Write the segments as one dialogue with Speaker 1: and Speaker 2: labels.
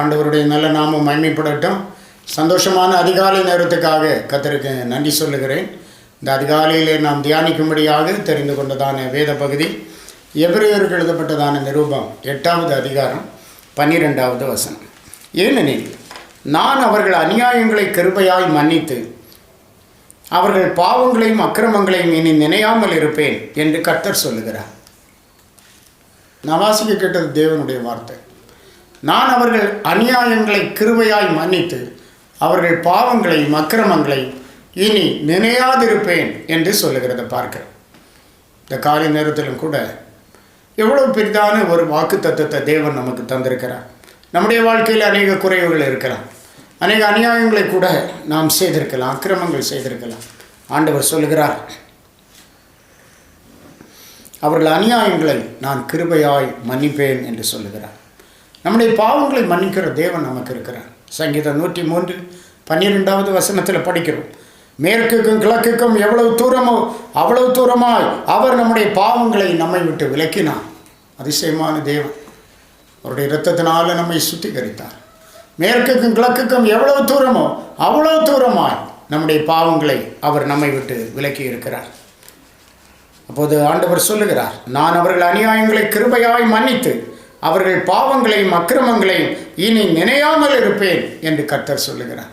Speaker 1: ஆண்டவருடைய நல்ல நாமம் மகிமைப்படட்டும். சந்தோஷமான அதிகாலை நேரத்துக்காக கத்தருக்கு நன்றி சொல்லுகிறேன். இந்த அதிகாலையிலே நாம் தியானிக்கும்படியாக தெரிந்து கொண்டதான வேத பகுதி எபிரேயருக்கு எழுதப்பட்டதான நிரூபம் எட்டாவது அதிகாரம் பன்னிரெண்டாவது வசனம். ஏனெனில் நான் அவர்கள் அநியாயங்களை கிருபையாய் மன்னித்து அவர்கள் பாவங்களையும் அக்கிரமங்களையும் இனி நினையாமல் இருப்பேன் என்று கர்த்தர் சொல்லுகிறார். நான் வாசிக்க கேட்டது தேவனுடைய வார்த்தை. நான் அவர்கள் அநியாயங்களை கிருபையாய் மன்னித்து அவர்கள் பாவங்களையும் அக்கிரமங்களையும் இனி நினையாதிருப்பேன் என்று சொல்லுகிறத பார்க்கிறோம். இந்த காலை நேரத்திலும் கூட எவ்வளோ பெரிதான ஒரு வாக்கு தத்துவத்தை தேவன் நமக்கு தந்திருக்கிறார். நம்முடைய வாழ்க்கையில் அநேக குறைவுகள் இருக்கலாம். அநேக அநியாயங்களை கூட நாம் செய்திருக்கலாம் அக்கிரமங்கள் செய்திருக்கலாம். ஆண்டவர் சொல்லுகிறார் அவர்கள் அநியாயங்களை நான் கிருபையாய் மன்னிப்பேன் என்று சொல்லுகிறார். நம்முடைய பாவங்களை மன்னிக்கிற தேவன் நமக்கு இருக்கிறார். சங்கீதம் நூற்றி மூன்று பன்னிரெண்டாவது வசனத்தில் படிக்கிறோம். மேற்குக்கும் கிழக்குக்கும் எவ்வளவு தூரமோ அவ்வளவு தூரமாய் அவர் நம்முடைய பாவங்களை நம்மை விட்டு விலக்கினார். அதிசயமான தேவன். அவருடைய இரத்தத்தினால நம்மை சுத்திகரித்தார். மேற்குக்கும் கிழக்குக்கும் எவ்வளவு தூரமோ அவ்வளவு தூரமாய் நம்முடைய பாவங்களை அவர் நம்மை விட்டு விலக்கி இருக்கிறார். அப்போது ஆண்டவர் சொல்லுகிறார் நான் அவர்கள் அநியாயங்களை கிருபையாய் மன்னித்து அவர்கள் பாவங்களையும் அக்கிரமங்களையும் இனி நினையாமல் இருப்பேன் என்று கர்த்தர் சொல்லுகிறார்.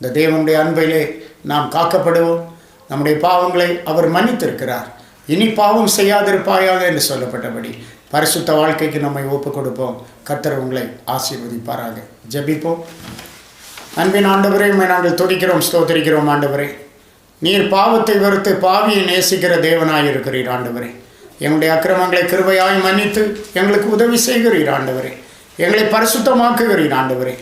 Speaker 1: இந்த தேவனுடைய அன்பிலே நாம் காக்கப்படுவோம். நம்முடைய பாவங்களை அவர் மன்னித்திருக்கிறார். இனி பாவம் செய்யாதிருப்பாயாக என்று சொல்லப்பட்டபடி பரிசுத்த வாழ்க்கைக்கு நம்மை ஒப்பு கொடுப்போம். கர்த்தர் உங்களை ஆசீர்வதிப்பாராக. ஜபிப்போம். அன்பின் ஆண்டவரே நாங்கள் துடிக்கிறோம் ஸ்தோத்திரிக்கிறோம் ஆண்டவரே. நீர் பாவத்தை வெறுத்து பாவியை நேசிக்கிற தேவனாய் இருக்கிறீர் ஆண்டவரே. எங்களுடைய அக்கிரமங்களை கிருபையாய் மன்னித்து எங்களுக்கு உதவி செய்கிறீர் ஆண்டவரே. எங்களை பரிசுத்தமாக்குகிறீர் ஆண்டவரே.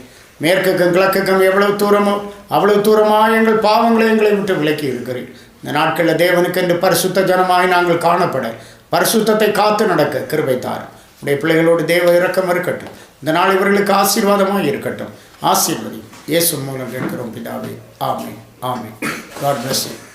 Speaker 1: மேற்குக்கும் கிழக்குக்கும் எவ்வளவு தூரமோ அவ்வளவு தூரமாக எங்கள் பாவங்களை எங்களை விட்டு விலக்கி இருக்கிறீர். இந்த நாட்களில் தேவனுக்கென்று பரிசுத்த ஜனமாய் நாங்கள் காணப்பட பரிசுத்தத்தை காத்து நடக்க கிருபை தார் உடைய பிள்ளைகளோடு தேவ இறக்கம் இருக்கட்டும். இந்த நாள் இவர்களுக்கு ஆசீர்வாதமாக இருக்கட்டும். ஆசீர்வதி இயேசு மூலம் கேட்கிறோம் பிதாவே. ஆமே ஆமே காட் பிளஸ் யூ